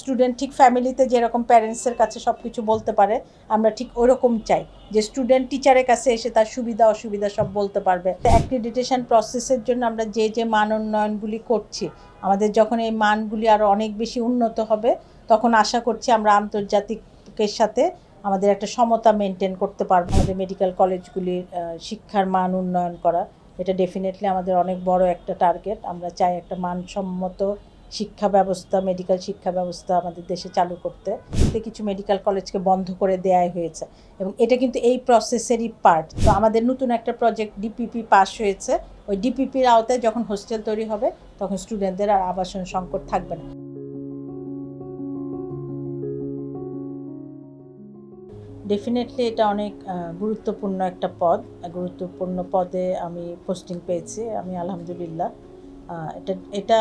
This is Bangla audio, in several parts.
স্টুডেন্ট ঠিক ফ্যামিলিতে যেরকম প্যারেন্টসের কাছে সব কিছু বলতে পারে, আমরা ঠিক ওরকম চাই। যে স্টুডেন্ট টিচারের কাছে এসে তার সুবিধা, অসুবিধা সব বলতে পারবে। অ্যাক্রিডিটেশন প্রসেসের জন্য আমরা যে যে মান উন্নয়নগুলি করছি, আমাদের যখন এই মানগুলি আরও অনেক বেশি উন্নত হবে, তখন আশা করছি আমরা আন্তর্জাতিকের সাথে আমাদের একটা সমতা মেনটেন করতে পারব। আমাদের মেডিকেল কলেজগুলির শিক্ষার মান উন্নয়ন করা, এটা ডেফিনেটলি আমাদের অনেক বড় একটা টার্গেট আমরা চাই একটা মানসম্মত শিক্ষা ব্যবস্থা মেডিকেল শিক্ষা ব্যবস্থা আমাদের দেশে চালু করতে কিছু মেডিকেল কলেজকে বন্ধ করে দেওয়াই হয়েছে। এবং এটা কিন্তু এই প্রসেসেরই পার্ট তো আমাদের নতুন একটা প্রজেক্ট ডিপিপি পাস হয়েছে। ওই ডিপিপির আওতায় যখন হোস্টেল তৈরি হবে, তখন স্টুডেন্টদের আর আবাসন সংকট থাকবে না। ডেফিনেটলি এটা অনেক গুরুত্বপূর্ণ একটা পদ। গুরুত্বপূর্ণ পদে আমি পোস্টিং পেয়েছি। আমি আলহামদুলিল্লাহ। এটা এটা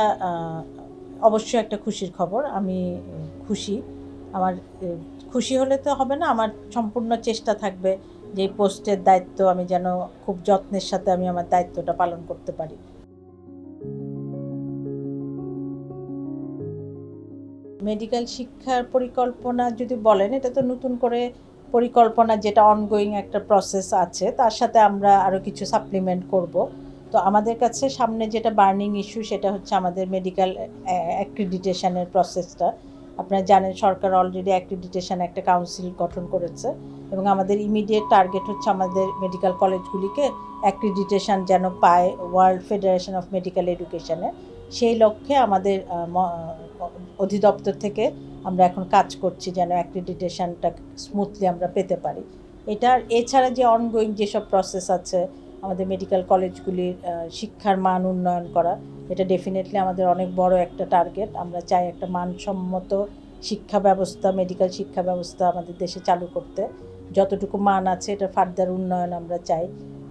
অবশ্যই একটা খুশির খবর, আমি খুশি। আমার খুশি হলে তো হবে না, আমার সম্পূর্ণ চেষ্টা থাকবে যে পোস্টের দায়িত্ব আমি যেন খুব যত্নের সাথে আমি আমার দায়িত্বটা পালন করতে পারি। মেডিকেল শিক্ষার পরিকল্পনা যদি বলেন, এটা তো নতুন করে পরিকল্পনা যেটা অনগোয়িং একটা প্রসেস আছে, তার সাথে আমরা আরও কিছু সাপ্লিমেন্ট করব। তো আমাদের কাছে সামনে যেটা বার্নিং ইস্যু সেটা হচ্ছে আমাদের মেডিকেল অ্যাক্রিডিটেশনের প্রসেসটা। আপনারা জানেন সরকার অলরেডি অ্যাক্রিডিটেশন একটা কাউন্সিল গঠন করেছে এবং আমাদের ইমিডিয়েট টার্গেট হচ্ছে আমাদের মেডিকেল কলেজগুলিকে অ্যাক্রিডিটেশন যেন পায় ওয়ার্ল্ড ফেডারেশন অফ মেডিকেল এডুকেশনে সেই লক্ষ্যে আমাদের অধিদপ্তর থেকে আমরা এখন কাজ করছি যেন অ্যাক্রিডিটেশনটা স্মুথলি আমরা পেতে পারি। এটার, এছাড়া যে অনগোয়িং যেসব প্রসেস আছে আমাদের মেডিকেল কলেজগুলির শিক্ষার মান উন্নয়ন করা। এটা ডেফিনেটলি আমাদের অনেক বড় একটা টার্গেট আমরা চাই একটা মানসম্মত শিক্ষা ব্যবস্থা মেডিকেল শিক্ষা ব্যবস্থা আমাদের দেশে চালু করতে। যতটুকু মান আছে, এটা ফার্দার উন্নয়ন আমরা চাই।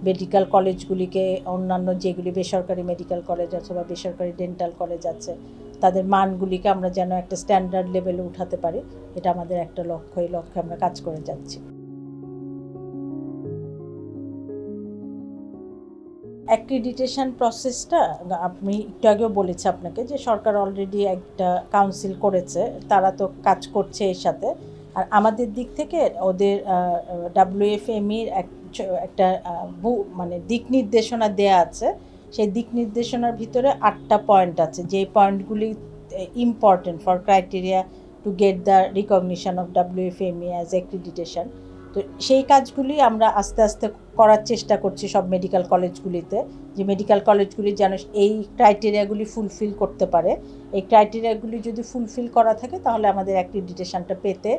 মেডিকেল কলেজগুলিকে অন্যান্য যেগুলি বেসরকারি মেডিকেল কলেজ অথবা বেসরকারি ডেন্টাল কলেজ আছে, তাদের মানগুলিকে আমরা যেন একটা স্ট্যান্ডার্ড লেভেলে উঠাতে পারি। এটা আমাদের একটা লক্ষ্য। এই লক্ষ্যে আমরা কাজ করে যাচ্ছি। অ্যাক্রিডিটেশন প্রসেসটা আমি একটু আগেও বলেছি আপনাকে যে সরকার অলরেডি একটা কাউন্সিল করেছে, তারা তো কাজ করছে এর সাথে। আর আমাদের দিক থেকে ওদের ডাব্লিউএফএমইর একটা মানে দিক নির্দেশনা দেয়া আছে। সেই দিক নির্দেশনার ভিতরে আটটা পয়েন্ট আছে। যে পয়েন্টগুলি important for criteria to get the recognition of WFME as accreditation তো সেই কাজগুলি আমরা আস্তে আস্তে করার চেষ্টা করছি সব মেডিকেল কলেজগুলিতে যে মেডিকেল কলেজগুলি যেন এই ক্রাইটেরিয়াগুলি ফুলফিল করতে পারে। এই ক্রাইটেরিয়াগুলি যদি ফুলফিল করা থাকে, তাহলে আমাদের অ্যাক্রিডিটেশনটা পেতে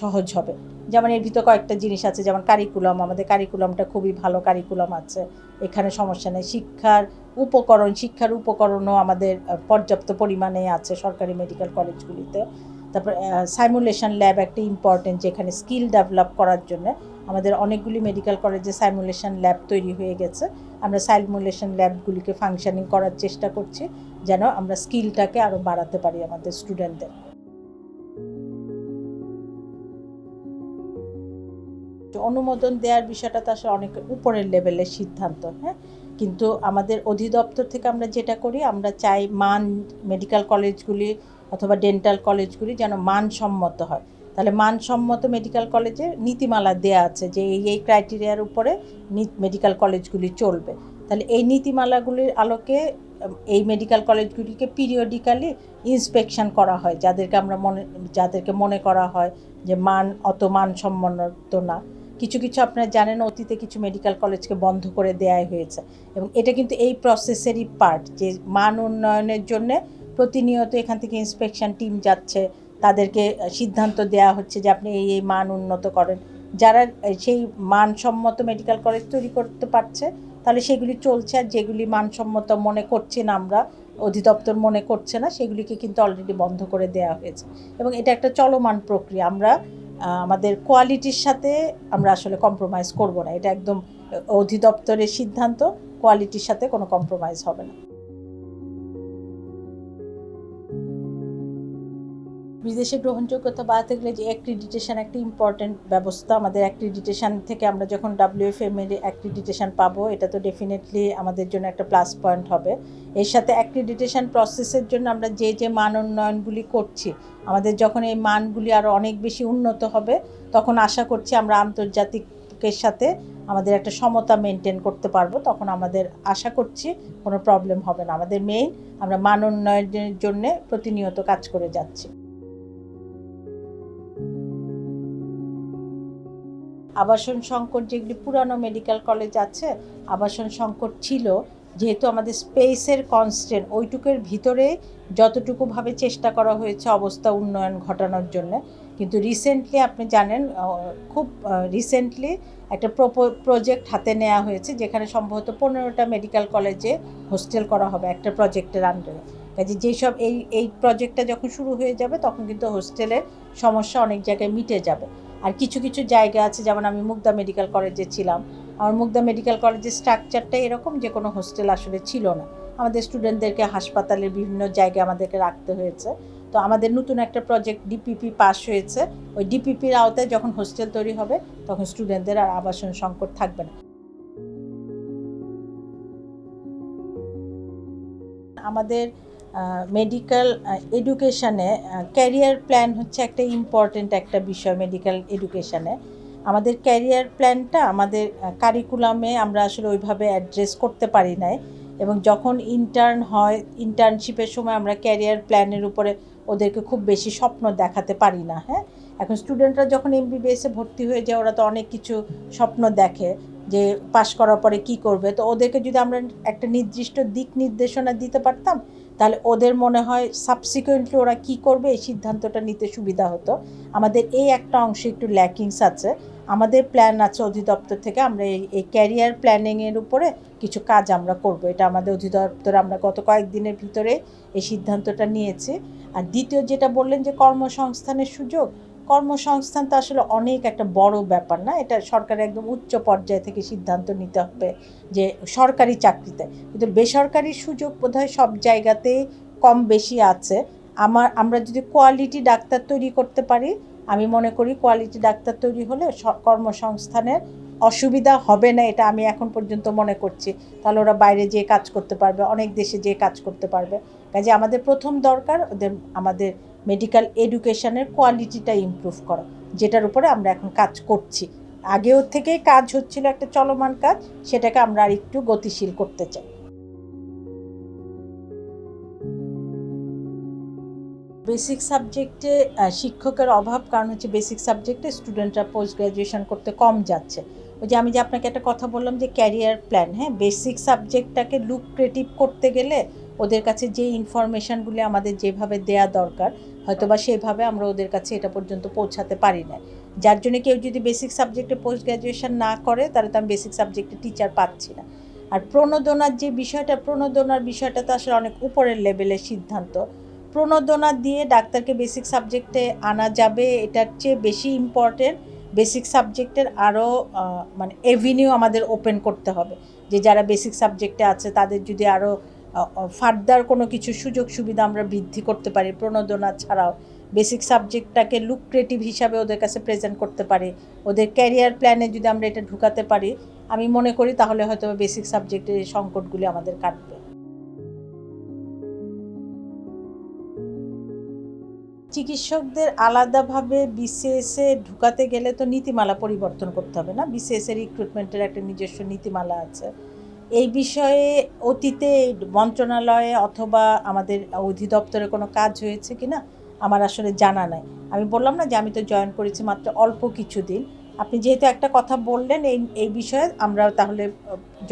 সহজ হবে। যেমন এর ভিতর কয়েকটা জিনিস আছে, যেমন কারিকুলাম আমাদের কারিকুলামটা খুবই ভালো কারিকুলাম আছে। এখানে সমস্যা নেই, শিক্ষার উপকরণ, শিক্ষার উপকরণও আমাদের পর্যাপ্ত পরিমাণে আছে সরকারি মেডিকেল কলেজগুলিতে তারপর সাইমুলেশন ল্যাব একটা ইম্পর্টেন্ট যেখানে স্কিল ডেভেলপ করার জন্য আমাদের অনেকগুলি মেডিকেল কলেজে সাইমুলেশন ল্যাব তৈরি হয়ে গেছে। আমরা সাইমুলেশন ল্যাবগুলিকে ফাংশনিং করার চেষ্টা করছি যেন আমরা স্কিলটাকে আরও বাড়াতে পারি আমাদের স্টুডেন্টদের অনুমোদন দেওয়ার বিষয়টা তো আসলে অনেক উপরের লেভেলের সিদ্ধান্ত হ্যাঁ? কিন্তু আমাদের অধিদপ্তর থেকে আমরা যেটা করি, আমরা চাই মান মেডিকেল কলেজগুলি অথবা ডেন্টাল কলেজগুলি যেন মানসম্মত হয়। তাহলে মানসম্মত মেডিকেল কলেজে নীতিমালা দেয়া আছে যে এই এই ক্রাইটেরিয়ার উপরে মেডিকেল কলেজগুলি চলবে। তাহলে এই নীতিমালাগুলির আলোকে, এই মেডিকেল কলেজগুলিকে পিরিয়ডিক্যালি ইন্সপেকশন করা হয়, যাদেরকে আমরা মনে, যাদেরকে মনে করা হয় যে মান, অত মানসম্মত না। কিছু কিছু আপনারা জানেন অতীতে কিছু মেডিকেল কলেজকে বন্ধ করে দেওয়াই হয়েছে। এবং এটা কিন্তু এই প্রসেসেরই পার্ট যে মান উন্নয়নের জন্যে প্রতিনিয়ত এখান থেকে ইন্সপেকশন টিম যাচ্ছে, তাদেরকে সিদ্ধান্ত দেওয়া হচ্ছে যে আপনি এই এই মান উন্নত করেন। যারা সেই মানসম্মত মেডিকেল কলেজ তৈরি করতে পারছে, তাহলে সেগুলি চলছে আর যেগুলি মানসম্মত মনে করছি না আমরা, অধিদপ্তর মনে করছে না, সেগুলিকে কিন্তু অলরেডি বন্ধ করে দেওয়া হয়েছে। এবং এটা একটা চলমান প্রক্রিয়া। আমরা আমাদের কোয়ালিটির সাথে আমরা আসলে কম্প্রোমাইজ করব না। এটা একদম অধিদপ্তরের সিদ্ধান্ত কোয়ালিটির সাথে কোনো কম্প্রোমাইজ হবে না। বিদেশে গ্রহণযোগ্যতা বাড়াতে গেলে যে অ্যাক্রিডিটেশন একটা ইম্পর্টেন্ট ব্যবস্থা। আমাদের অ্যাক্রিডিটেশন থেকে আমরা যখন ডাব্লিউএফএম এর অ্যাক্রিডিটেশন পাবো, এটা তো ডেফিনেটলি আমাদের জন্য একটা প্লাস পয়েন্ট হবে। এর সাথে অ্যাক্রিডিটেশন প্রসেসের জন্য আমরা যে যে মান উন্নয়নগুলি করছি, আমাদের যখন এই মানগুলি আরও অনেক বেশি উন্নত হবে, তখন আশা করছি আমরা আন্তর্জাতিকের সাথে আমাদের একটা সমতা মেনটেন করতে পারব। তখন আমাদের আশা করছি কোনো প্রবলেম হবে না। আমাদের মেইন আমরা মান উন্নয়নের জন্য প্রতিনিয়ত কাজ করে যাচ্ছি। আবাসন সংকট যেগুলি পুরানো মেডিকেল কলেজ আছে, আবাসন সংকট ছিল, যেহেতু আমাদের স্পেসের কনস্ট্যান্ট ওইটুকের ভিতরে যতটুকুভাবে চেষ্টা করা হয়েছে অবস্থা উন্নয়ন ঘটানোর জন্য। কিন্তু রিসেন্টলি আপনি জানেন খুব রিসেন্টলি একটা প্রজেক্ট হাতে নেওয়া হয়েছে, যেখানে সম্ভবত পনেরোটা মেডিকেল কলেজে হোস্টেল করা হবে একটা প্রজেক্টের আন্ডারে কাজে যেসব এই এই প্রজেক্টটা যখন শুরু হয়ে যাবে, তখন কিন্তু হোস্টেলের সমস্যা অনেক জায়গায় মিটে যাবে। আর কিছু কিছু জায়গা আছে, যেমন আমি মুগদা মেডিকেল কলেজে ছিলাম। আমার মুগদা মেডিকেল কলেজের স্ট্রাকচারটা এরকম যে কোনো হোস্টেল আসলে ছিল না। আমাদের স্টুডেন্টদেরকে হাসপাতালের বিভিন্ন জায়গায় আমাদেরকে রাখতে হয়েছে। তো আমাদের নতুন একটা প্রজেক্ট ডিপিপি পাস হয়েছে। ওই ডিপিপির আওতায় যখন হোস্টেল তৈরি হবে, তখন স্টুডেন্টদের আর আবাসন সংকট থাকবে না। আমাদের মেডিকেল এডুকেশানে ক্যারিয়ার প্ল্যান হচ্ছে একটা ইম্পর্ট্যান্ট একটা বিষয় মেডিকেল এডুকেশানে আমাদের ক্যারিয়ার প্ল্যানটা আমাদের কারিকুলামে আমরা আসলে ওইভাবে অ্যাড্রেস করতে পারি নাই এবং যখন ইন্টার্ন হয় ইন্টার্নশিপের সময় আমরা ক্যারিয়ার প্ল্যানের উপরে ওদেরকে খুব বেশি স্বপ্ন দেখাতে পারি না হ্যাঁ? এখন স্টুডেন্টরা যখন এম এমবিবিএসে ভর্তি হয়ে যায়, ওরা তো অনেক কিছু স্বপ্ন দেখে যে পাশ করার পরে কি করবে। তো ওদেরকে যদি আমরা একটা নির্দিষ্ট দিক নির্দেশনা দিতে পারতাম তাহলে ওদের মনে হয় সাবসিকুয়েন্টলি ওরা কি করবে? এই সিদ্ধান্তটা নিতে সুবিধা হতো। আমাদের এই একটা অংশে একটু ল্যাকিংস আছে। আমাদের প্ল্যান আছে অধিদপ্তর থেকে আমরা এই ক্যারিয়ার প্ল্যানিংয়ের উপরে কিছু কাজ আমরা করব। এটা আমাদের অধিদপ্তরে আমরা গত কয়েকদিনের ভিতরে এই সিদ্ধান্তটা নিয়েছি। আর দ্বিতীয় যেটা বললেন যে কর্মসংস্থানের সুযোগ কর্মসংস্থান তো আসলে অনেক একটা বড় ব্যাপার না? এটা সরকারের একদম উচ্চ পর্যায় থেকে সিদ্ধান্ত নিতে হবে যে সরকারি চাকরিতে। কিন্তু বেসরকারি সুযোগ বোধহয় সব জায়গাতেই কম বেশি আছে। আমার, আমরা যদি কোয়ালিটি ডাক্তার তৈরি করতে পারি, আমি মনে করি কোয়ালিটি ডাক্তার তৈরি হলে কর্মসংস্থানের অসুবিধা হবে না, এটা আমি এখন পর্যন্ত মনে করছি। তাহলে ওরা বাইরে যেয়ে কাজ করতে পারবে, অনেক দেশে যেয়ে কাজ করতে পারবে। কাজে আমাদের প্রথম দরকার ওদের, আমাদের মেডিকেল এডুকেশনের কোয়ালিটিটা ইমপ্রুভ করা, যেটার উপরে আমরা এখন কাজ করছি। আগেও থেকেই কাজ হচ্ছিল একটা চলমান কাজ, সেটাকে আমরা আর একটু গতিশীল করতে চাই। বেসিক সাবজেক্টে শিক্ষকের অভাব, কারণ হচ্ছে বেসিক সাবজেক্টে স্টুডেন্টরা পোস্ট গ্রাজুয়েশন করতে কম যাচ্ছে। ওই যে আমি যে আপনাকে একটা কথা বললাম যে ক্যারিয়ার প্ল্যান হ্যাঁ? বেসিক সাবজেক্টটাকে লুক লুক্রেটিভ করতে গেলে ওদের কাছে যে ইনফরমেশানগুলি আমাদের যেভাবে দেয়া দরকার, হয়তোবা সেভাবে আমরা ওদের কাছে এটা পর্যন্ত পৌঁছাতে পারি না যার জন্য কেউ যদি বেসিক সাবজেক্টে পোস্ট গ্রাজুয়েশন না করে, তাহলে তো আমি বেসিক সাবজেক্টে টিচার পাচ্ছি না। আর প্রণোদনার যে বিষয়টা, প্রণোদনার বিষয়টা তো আসলে অনেক উপরের লেভেলের সিদ্ধান্ত। প্রণোদনা দিয়ে ডাক্তারকে বেসিক সাবজেক্টে আনা যাবে, এটার চেয়ে বেশি ইম্পর্টেন্ট বেসিক সাবজেক্টের আরও মানে এভিনিউ আমাদের ওপেন করতে হবে। যে যারা বেসিক সাবজেক্টে আছে, তাদের যদি আরও ফার্দার কোনো কিছু সুযোগ সুবিধা আমরা বৃদ্ধি করতে পারি প্রণোদনা ছাড়াও। বেসিক সাবজেক্টটাকে লুক্রেটিভ হিসাবে ওদের কাছে প্রেজেন্ট করতে পারি। ওদের ক্যারিয়ার প্ল্যানে যদি আমরা এটা ঢুকাতে পারি, আমি মনে করি তাহলে হয়তো বেসিক সাবজেক্টের এই সংকটগুলি আমাদের কাটবে। চিকিৎসকদের আলাদাভাবে বিসিএসে ঢুকাতে গেলে তো নীতিমালা পরিবর্তন করতে হবে না? বিসিএসের রিক্রুটমেন্টের একটা নিজস্ব নীতিমালা আছে। এই বিষয়ে অতীতে মন্ত্রণালয়ে অথবা আমাদের অধিদপ্তরে কোনো কাজ হয়েছে কি না আমার আসলে জানা নাই। আমি বললাম না যে আমি তো জয়েন করেছি মাত্র অল্প কিছু দিন আপনি যেহেতু একটা কথা বললেন, এই এই বিষয়ে আমরা তাহলে,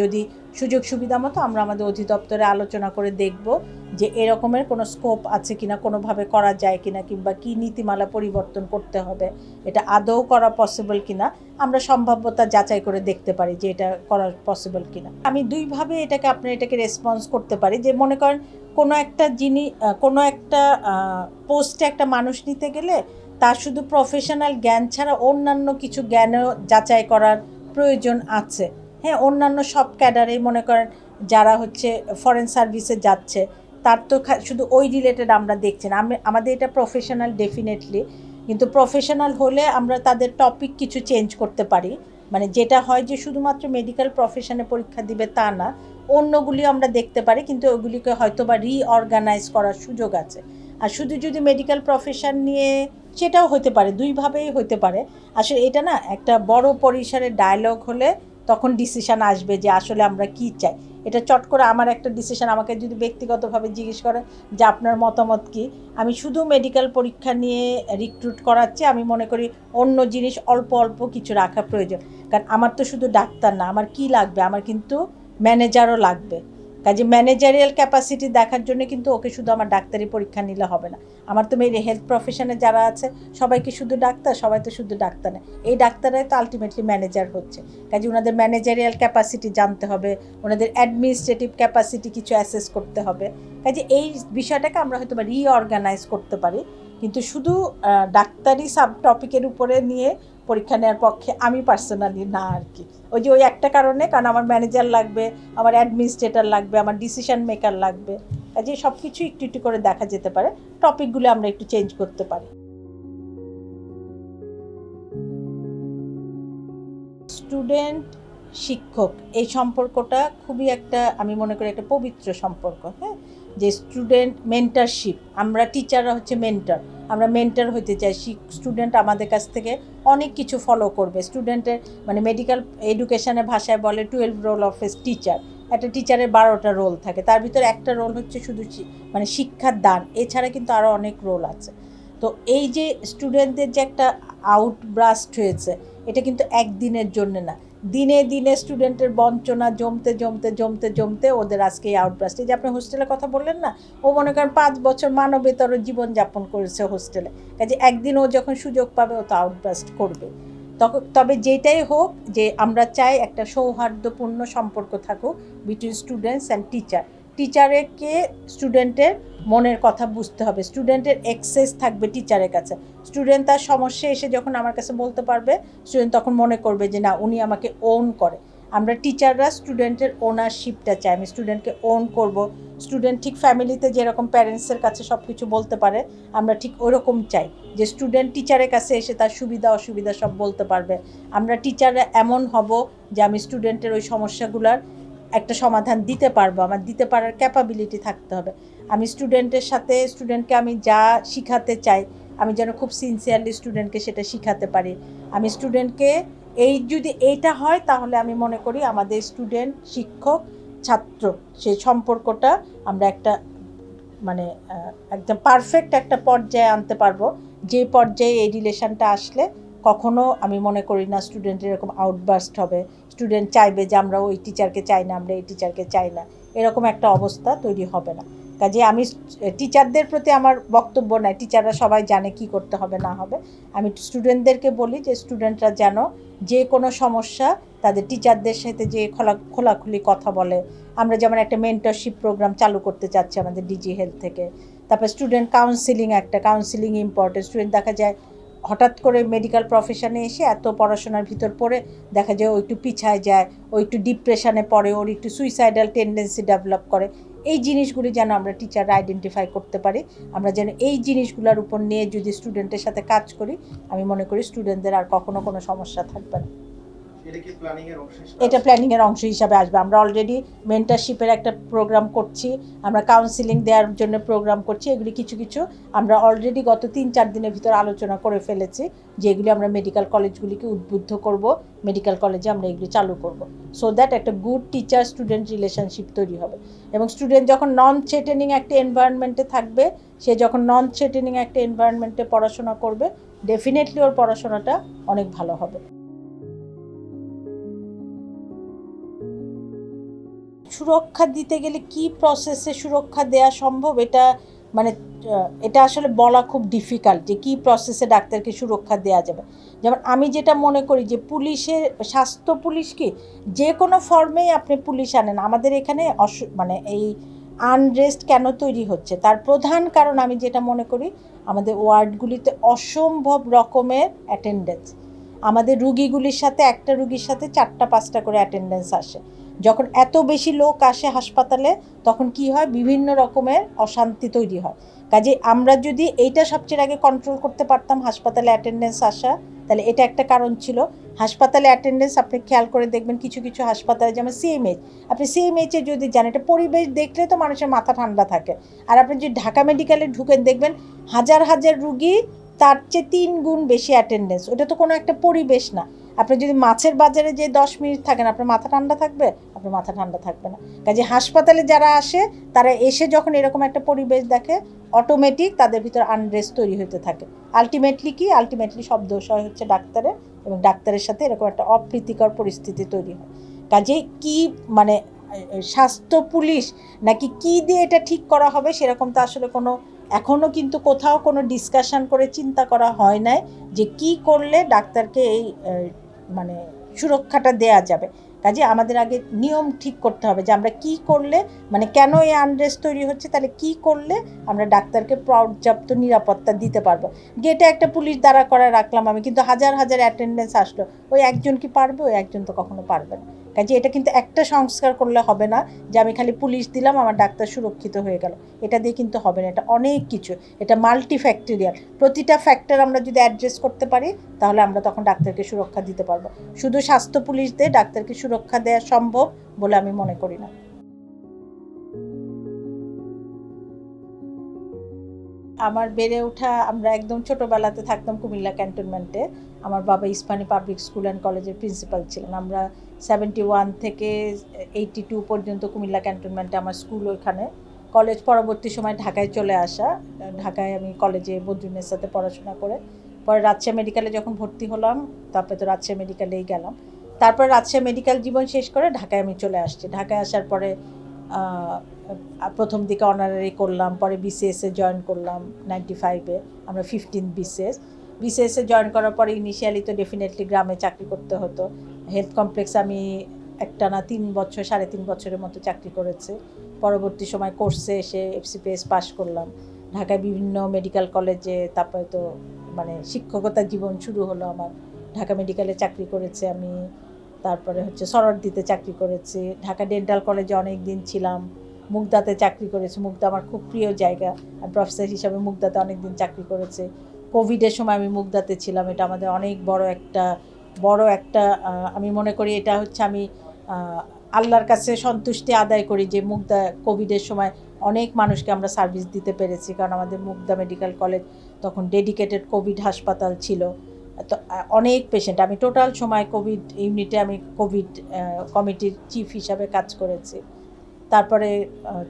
যদি সুযোগ সুবিধা মতো আমরা আমাদের অধিদপ্তরে আলোচনা করে দেখব। যে এরকমের কোনো স্কোপ আছে কিনা, কোনোভাবে করা যায় কিনা কিংবা কী নীতিমালা পরিবর্তন করতে হবে, এটা আদৌ করা পসিবল কিনা, আমরা সম্ভাব্যতা যাচাই করে দেখতে পারি যে এটা করা পসিবল কিনা। আমি দুইভাবে এটাকে আপনার এটাকে রেসপন্স করতে পারি যে মনে করেন কোনো একটা জিনিস কোনো একটা পোস্টে একটা মানুষ নিতে গেলে তার শুধু প্রফেশনাল জ্ঞান ছাড়া অন্যান্য কিছু জ্ঞানও যাচাই করার প্রয়োজন আছে। হ্যাঁ অন্যান্য সব ক্যাডারেই মনে করেন যারা হচ্ছে ফরেন সার্ভিসে যাচ্ছে তার তো শুধু ওই রিলেটেড আমরা দেখছি না। আমি, আমাদের এটা প্রফেশনাল ডেফিনেটলি কিন্তু প্রফেশনাল হলে আমরা তাদের টপিক কিছু চেঞ্জ করতে পারি। মানে যেটা হয় যে শুধুমাত্র মেডিকেল প্রফেশনে পরীক্ষা দিবে তা না অন্যগুলি আমরা দেখতে পারি, কিন্তু ওগুলিকে হয়তো বা রিঅর্গানাইজ করার সুযোগ আছে। আর শুধু যদি মেডিকেল প্রফেশন নিয়ে, সেটাও হতে পারে দুইভাবেই হতে পারে। আসলে এটা না, একটা বড় পরিসরে ডায়লগ হলে তখন ডিসিশন আসবে যে আসলে আমরা কি চাই। এটা চট করে আমার একটা ডিসিশন আমাকে যদি ব্যক্তিগতভাবে জিজ্ঞেস করে যে আপনার মতামত কি? আমি শুধু মেডিকেল পরীক্ষা নিয়ে রিক্রুট করাচ্ছি, আমি মনে করি অন্য জিনিস অল্প অল্প কিছু রাখা প্রয়োজন। কারণ আমার তো শুধু ডাক্তার না, আমার কি লাগবে? আমার কিন্তু ম্যানেজারও লাগবে। কাজে ম্যানেজারিয়াল ক্যাপাসিটি দেখার জন্য কিন্তু ওকে শুধু আমার ডাক্তারি পরীক্ষা নিলে হবে না। আমার তো মেয়ে হেলথ প্রফেশনে যারা আছে সবাই কি শুধু ডাক্তার, সবাই তো শুধু ডাক্তার না। এই ডাক্তাররাই তো আলটিমেটলি ম্যানেজার হচ্ছে। কাজে ওনাদের ম্যানেজারিয়াল ক্যাপাসিটি জানতে হবে, ওনাদের অ্যাডমিনিস্ট্রেটিভ ক্যাপাসিটি কিছু অ্যাসেস করতে হবে। কাজে এই বিষয়টাকে আমরা হয়তো বা রিঅর্গানাইজ করতে পারি। কিন্তু শুধু ডাক্তারি সাব টপিকের উপরে নিয়ে পরীক্ষা নেওয়ার পক্ষে আমি পার্সোনালি না আর কি। ওই যে ওই একটা কারণে, কারণ আমার ম্যানেজার লাগবে, আমার অ্যাডমিনিস্ট্রেটর লাগবে, আমার ডিসিশন মেকার লাগবে। কাজে সব কিছু একটু একটু করে দেখা যেতে পারে। টপিকগুলো আমরা একটু চেঞ্জ করতে পারি। স্টুডেন্ট শিক্ষক, এই সম্পর্কটা খুবই একটা, আমি মনে করি একটা পবিত্র সম্পর্ক হ্যাঁ? যে স্টুডেন্ট মেন্টারশিপ আমরা টিচাররা হচ্ছে মেন্টার আমরা মেন্টার হতে চাই স্টুডেন্ট আমাদের কাছ থেকে অনেক কিছু ফলো করবে। স্টুডেন্টের মানে মেডিকেল এডুকেশনের ভাষায় বলে twelve role of a teacher একটা টিচারের বারোটা রোল থাকে। তার ভিতরে একটা রোল হচ্ছে শুধু মানে শিক্ষার দান। এছাড়া কিন্তু আরও অনেক রোল আছে। তো এই যে স্টুডেন্টদের যে একটা আউটব্রাস্ট হয়েছে, এটা কিন্তু একদিনের জন্য না। দিনে দিনে স্টুডেন্টের বঞ্চনা জমতে জমতে জমতে জমতে ওদের আজকে এই আউটব্রাস্ট এই যে আপনি হোস্টেলের কথা বললেন না, ও মনে করেন পাঁচ বছর মানবেতর জীবনযাপন করেছে হোস্টেলে কাজে একদিন ও যখন সুযোগ পাবে, ও তো আউটব্রাস্ট করবে। তখন তবে যেটাই হোক যে আমরা চাই একটা সৌহার্দ্যপূর্ণ সম্পর্ক থাকুক বিটুইন স্টুডেন্টস অ্যান্ড টিচার টিচারকে স্টুডেন্টের মনের কথা বুঝতে হবে। স্টুডেন্টের এক্সেস থাকবে টিচারের কাছে। স্টুডেন্ট তার সমস্যা এসে যখন আমার কাছে বলতে পারবে স্টুডেন্ট তখন মনে করবে যে, না, উনি আমাকে ওন করে। আমরা টিচাররা স্টুডেন্টের ওনারশিপটা চাই। আমি স্টুডেন্টকে ওন করব। স্টুডেন্ট ঠিক ফ্যামিলিতে যেরকম প্যারেন্টসের কাছে সব কিছু বলতে পারে, আমরা ঠিক ওরকম চাই যে স্টুডেন্ট টিচারের কাছে এসে তার সুবিধা, অসুবিধা সব বলতে পারবে। আমরা টিচাররা এমন হব যে, আমি স্টুডেন্টের ওই সমস্যাগুলোর একটা সমাধান দিতে পারব, আমার দিতে পারার ক্যাপাবিলিটি থাকতে হবে। আমি স্টুডেন্টের সাথে স্টুডেন্টকে আমি যা শিখাতে চাই, আমি যেন খুব সিনসিয়ারলি স্টুডেন্টকে সেটা শিখাতে পারি। আমি স্টুডেন্টকে এই যদি এইটা হয়, তাহলে আমি মনে করি আমাদের স্টুডেন্ট শিক্ষক, ছাত্র, সেই সম্পর্কটা আমরা একটা মানে একদম পারফেক্ট একটা পর্যায়ে আনতে পারব। যে পর্যায়ে এই রিলেশনটা আসলে কখনো আমি মনে করি না স্টুডেন্ট এরকম আউটবাস্ট হবে। স্টুডেন্ট চাইবে যে আমরা ওই টিচারকে চাই না, আমরা এই টিচারকে চাই না। এরকম একটা অবস্থা তৈরি হবে না। কাজে আমি টিচারদের প্রতি আমার বক্তব্য নাই। টিচাররা সবাই জানে কি করতে হবে, না হবে। আমি স্টুডেন্টদেরকে বলি যে স্টুডেন্টরা যেন যে কোনো সমস্যা তাদের টিচারদের সাথে যে খোলা, খোলাখুলি কথা বলে। আমরা যেমন একটা মেন্টরশিপ প্রোগ্রাম চালু করতে চাচ্ছি আমাদের ডিজি হেলথ থেকে। তারপর স্টুডেন্ট কাউন্সিলিং একটা কাউন্সিলিং ইম্পর্টেন্ট স্টুডেন্ট দেখা যায় হঠাৎ করে মেডিকেল প্রফেশনে এসে এত পড়াশোনার ভিতর পড়ে দেখা যায় ও একটু পিছায় যায়, ও একটু ডিপ্রেশনে পড়ে, ওর একটু সুইসাইডাল টেন্ডেন্সি ডেভেলপ করে। এই জিনিসগুলি যেন আমরা টিচাররা আইডেন্টিফাই করতে পারি। আমরা যেন এই জিনিসগুলোর উপর নিয়ে যদি স্টুডেন্টের সাথে কাজ করি, আমি মনে করি স্টুডেন্টদের আর কখনো কোনো সমস্যা থাকবে না। এটা প্ল্যানিং এর অংশ হিসেবে এটা আছে? প্ল্যানিংয়ের অংশ হিসাবে আসবে। আমরা অলরেডি মেন্টারশিপের একটা প্রোগ্রাম করছি। আমরা কাউন্সিলিং দেওয়ার জন্য প্রোগ্রাম করছি। এগুলি কিছু কিছু আমরা অলরেডি গত তিন চার দিনের ভিতর আলোচনা করে ফেলেছি যে এগুলি আমরা মেডিকেল কলেজগুলিকে উদ্বুদ্ধ করব। মেডিকেল কলেজে আমরা এগুলি চালু করব। সো দ্যাট একটা গুড টিচার স্টুডেন্ট রিলেশনশিপ তৈরি হবে। এবং স্টুডেন্ট যখন নন থ্রেটেনিং একটা এনভায়রনমেন্টে থাকবে সে যখন নন থ্রেটেনিং একটা এনভায়রনমেন্টে পড়াশোনা করবে ডেফিনেটলি ওর পড়াশোনাটা অনেক ভালো হবে। সুরক্ষা দিতে গেলে কি প্রসেসে সুরক্ষা দেওয়া সম্ভব? এটা মানে এটা আসলে বলা খুব ডিফিকাল্ট যে কী প্রসেসে ডাক্তারকে সুরক্ষা দেওয়া যাবে। যেমন আমি যেটা মনে করি যে পুলিশের স্বাস্থ্য পুলিশ কি? যে কোনো ফর্মেই আপনি পুলিশ আনেন। আমাদের এখানে অসু মানে এই আনরেস্ট কেন তৈরি হচ্ছে? তার প্রধান কারণ আমি যেটা মনে করি, আমাদের ওয়ার্ডগুলিতে অসম্ভব রকমের অ্যাটেন্ডেন্স আমাদের রুগীগুলির সাথে, একটা রুগীর সাথে চারটা, পাঁচটা করে অ্যাটেন্ডেন্স আসে। যখন এত বেশি লোক আসে হাসপাতালে, তখন কি হয়? বিভিন্ন রকমের অশান্তি তৈরি হয়। কাজে আমরা যদি এইটা সবচেয়ে আগে কন্ট্রোল করতে পারতাম হাসপাতালে অ্যাটেন্ডেন্স আসা, তাহলে এটা একটা কারণ ছিল। হাসপাতালে অ্যাটেন্ডেন্স আপনি খেয়াল করে দেখবেন কিছু কিছু হাসপাতালে যেমন সিএমএইচ আপনি সিএমএইচে যদি যান, এটা পরিবেশ দেখলে তো মানুষের মাথা ঠান্ডা থাকে। আর আপনি যদি ঢাকা মেডিকেলে ঢুকেন, দেখবেন হাজার হাজার রুগী তার চেয়ে তিন গুণ বেশি অ্যাটেন্ডেন্স ওটা তো কোনো একটা পরিবেশ না। আপনি যদি মাছের বাজারে যে দশ মিনিট থাকেন, আপনার মাথা ঠান্ডা থাকবে? আপনার মাথা ঠান্ডা থাকবে না। কাজে হাসপাতালে যারা আসে, তারা এসে যখন এরকম একটা পরিবেশ দেখে অটোমেটিক তাদের ভিতর আনরেস্ট তৈরি হতে থাকে। আলটিমেটলি কি? আলটিমেটলি সব দোষ হয় হচ্ছে ডাক্তারের এবং ডাক্তারের সাথে এরকম একটা অপ্রীতিকর পরিস্থিতি তৈরি হয়। কাজে কি মানে স্বাস্থ্য পুলিশ নাকি কি দিয়ে এটা ঠিক করা হবে সেরকম তো আসলে কোনো এখনও কিন্তু কোথাও কোনো ডিসকাশন করে চিন্তা করা হয় নাই যে কি করলে ডাক্তারকে এই মানে সুরক্ষাটা দেয়া যাবে। কাজে আমাদের আগে নিয়ম ঠিক করতে হবে যে আমরা কি করলে মানে কেন এই আনরেস্ট তৈরি হচ্ছে, তাহলে কি করলে আমরা ডাক্তারকে পর্যাপ্ত নিরাপত্তা দিতে পারব। গেটে একটা পুলিশ দ্বারা করা রাখলাম আমি, কিন্তু হাজার হাজার অ্যাটেন্ডেন্স আসলো। ওই একজন কি পারবে, ওই একজন তো কখনো পারবে না। কাজে এটা কিন্তু একটা সংস্কার করলে হবে না যে আমি খালি পুলিশ দিলাম, আমার ডাক্তার সুরক্ষিত হয়ে গেল। এটা দিয়ে কিন্তু হবে না, এটা অনেক কিছু। এটা মাল্টি ফ্যাক্টরিয়াল প্রতিটা ফ্যাক্টর আমরা যদি অ্যাড্রেস করতে পারি, তাহলে আমরা তখন ডাক্তারকে সুরক্ষা দিতে পারব। শুধু স্বাস্থ্য পুলিশ দিয়ে ডাক্তারকে সুরক্ষা দেওয়া সম্ভব বলে আমি মনে করি না। আমার বেড়ে ওঠা, আমরা একদম ছোটোবেলাতে থাকতাম কুমিল্লা ক্যান্টনমেন্টে। আমার বাবা ইস্পানি পাবলিক স্কুল অ্যান্ড কলেজের প্রিন্সিপাল ছিলেন। আমরা সেভেন্টি ওয়ান থেকে এইটি টু পর্যন্ত কুমিল্লা ক্যান্টনমেন্টে আমার স্কুল ওইখানে। কলেজ পরবর্তী সময় ঢাকায় চলে আসা। ঢাকায় আমি কলেজে বদ্রুনের সাথে পড়াশোনা করে। পরে রাজশাহী মেডিকেলে যখন ভর্তি হলাম, তারপরে তো রাজশাহী মেডিকেলেই গেলাম। তারপর রাজশাহী মেডিকেল জীবন শেষ করে ঢাকায় আমি চলে আসছি। ঢাকায় আসার পরে প্রথম দিকে অনারারি করলাম, পরে বিসিএসে জয়েন করলাম নাইনটি ফাইভে আমরা ফিফটিন বিসিএস বিসিএসে জয়েন করার পরে ইনিশিয়ালি তো ডেফিনেটলি গ্রামে চাকরি করতে হতো। হেলথ কমপ্লেক্স আমি একটানা তিন বছর, সাড়ে তিন বছরের মতো চাকরি করেছে। পরবর্তী সময় কোর্সে এসে এফসিপিএস পাশ করলাম। ঢাকায় বিভিন্ন মেডিকেল কলেজে তারপরে তো মানে শিক্ষকতা জীবন শুরু হলো আমার। ঢাকা মেডিকেলে চাকরি করেছি আমি। তারপরে হচ্ছে সরদ্দিতে চাকরি করেছি। ঢাকা ডেন্টাল কলেজে অনেক দিন ছিলাম। মুগদাতে চাকরি করেছি। মুগদা আমার খুব প্রিয় জায়গা। আমি প্রফেসর হিসাবে মুগদাতে অনেক দিন চাকরি করেছে। কোভিডের সময় আমি মুগদাতে ছিলাম। এটা আমাদের অনেক বড় একটা বড় একটা আমি মনে করি এটা হচ্ছে আমি আল্লাহর কাছে সন্তুষ্টি আদায় করি যে মুগদা কোভিডের সময় অনেক মানুষকে আমরা সার্ভিস দিতে পেরেছি। কারণ আমাদের মুগদা মেডিকেল কলেজ তখন ডেডিকেটেড কোভিড হাসপাতাল ছিল। তো অনেক পেশেন্ট আমি টোটাল সময় কোভিড ইউনিটে আমি কোভিড কমিটির চিফ হিসাবে কাজ করেছি। তারপরে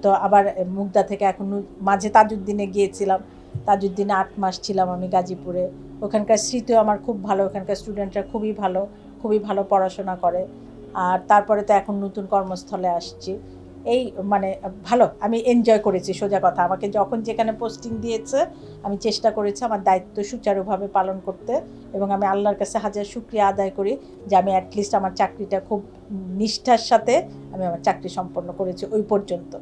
তো আবার মুগদা থেকে এখন মাঝে তাজউদ্দিনে গিয়েছিলাম। তাজউদ্দিনে আট মাস ছিলাম আমি গাজীপুরে। ওখানকার স্মৃতিও আমার খুব ভালো, ওখানকার স্টুডেন্টরা খুবই ভালো খুবই ভালো পড়াশোনা করে। আর তারপরে তো এখন নতুন কর্মস্থলে আসছি। এই মানে ভালো, আমি এনজয় করেছি সোজা কথা। আমাকে যখন যেখানে পোস্টিং দিয়েছে, আমি চেষ্টা করেছি আমার দায়িত্ব সুচারুভাবে পালন করতে এবং আমি আল্লাহর কাছে হাজার শুক্রিয়া আদায় করি যে আমি অ্যাটলিস্ট আমার চাকরিটা খুব নিষ্ঠার সাথে আমি আমার চাকরি সম্পন্ন করেছি ওই পর্যন্ত।